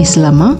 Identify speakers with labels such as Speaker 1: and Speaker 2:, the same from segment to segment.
Speaker 1: பேசலாமா?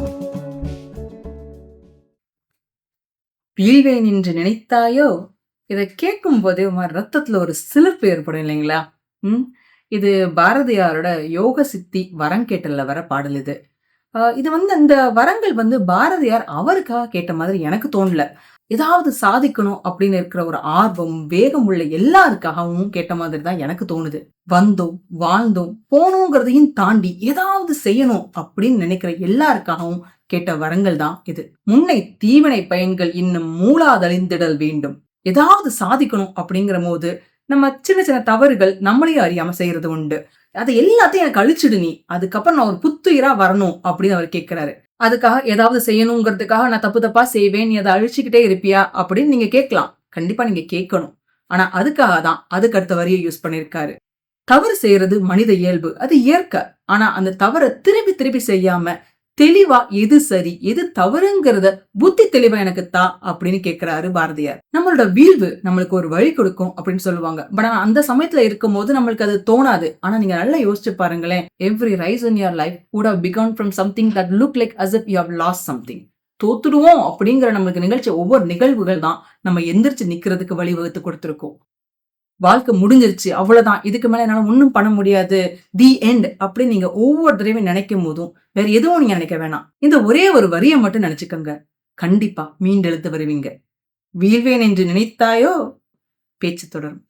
Speaker 2: வீழ்வேன் என்று நினைத்தாயோ? இதை கேட்கும் போதே உமார் ரத்தத்துல ஒரு சிலிர்ப்பு ஏற்படும் இல்லைங்களா? ம்? இது பாரதியாரோட யோக சித்தி வரம் கேட்டல்ல வர பாடல் இது. ஆஹ் இது வந்து அந்த வரங்கள் வந்து பாரதியார் அவருக்காக கேட்ட மாதிரி எனக்கு தோணல. ஏதாவது சாதிக்கணும் அப்படின்னு இருக்கிற ஒரு ஆர்வம் வேகம் உள்ள எல்லாருக்காகவும் கேட்ட மாதிரி தான் எனக்கு தோணுது. வந்தோம் வாழ்ந்தோம் போனோங்கிறதையும் தாண்டி ஏதாவது செய்யணும் அப்படின்னு நினைக்கிற எல்லாருக்காகவும் கேட்ட வரங்கள் தான் இது. முன்னை தீவினை பயன்கள் இன்னும் மூலாதழிந்திடல் வேண்டும். ஏதாவது சாதிக்கணும் அப்படிங்கிற போது நம்ம சின்ன சின்ன தவறுகள் நம்மளையும் அறியாம செய்யறது உண்டு. அதை எல்லாத்தையும் எனக்கு அழிச்சிடு நீ. அதுக்கப்புறம் நான் ஒரு புத்துயிரா வரணும் அப்படின்னு அவர் கேட்கிறாரு. அதுக்காக ஏதாவது செய்யணுங்கிறதுக்காக நான் தப்பு தப்பா செய்வேன் நீ அதை அழிச்சுக்கிட்டே இருப்பியா அப்படின்னு நீங்க கேட்கலாம். கண்டிப்பா நீங்க கேட்கணும். ஆனா அதுக்காக தான் அதுக்கு அடுத்த வரியை யூஸ் பண்ணிருக்காரு. தவறு செய்யறது மனித இயல்பு. அது இயற்கை. ஆனா அந்த தவறை திருப்பி திருப்பி செய்யாம தெளிவா எது சரி எது தவறுங்கிறத புத்தி தெளிவா எனக்கு தா அப்படின்னு கேட்கிறாரு பாரதியார். நம்மளோட வீழ்வு நம்மளுக்கு ஒரு வழி கொடுக்கும் அப்படின்னு சொல்லுவாங்க. பட் ஆனா அந்த சமயத்துல இருக்கும் போது நம்மளுக்கு அது தோணாது. ஆனா நீங்க நல்லா யோசிச்சு பாருங்களேன் every rise in your life கூட have begun something something look like as as you you have something தோத்துடுவோம் அப்படிங்கிற நம்மளுக்கு நிகழ்ச்சி ஒவ்வொரு நிகழ்வுகள் தான் நம்ம எந்திரிச்சு நிக்கிறதுக்கு வழிவகுத்து கொடுத்துருக்கோம். வாழ்க்கை முடிஞ்சிருச்சு அவ்வளவுதான். இதுக்கு மேல என்னால ஒன்றும் பண்ண முடியாது. தி எண்ட் அப்படின்னு நீங்க ஒவ்வொரு தடவையும் நினைக்கும் போதும் வேற எதுவும் நீங்க நினைக்க வேணாம். இந்த ஒரே ஒரு வரியை மட்டும் நினைச்சுக்கோங்க. கண்டிப்பா மீண்டெழுத்து வருவீங்க. வீழ்வேன் என்று நினைத்தாயோ? பேச்சு தொடரும்.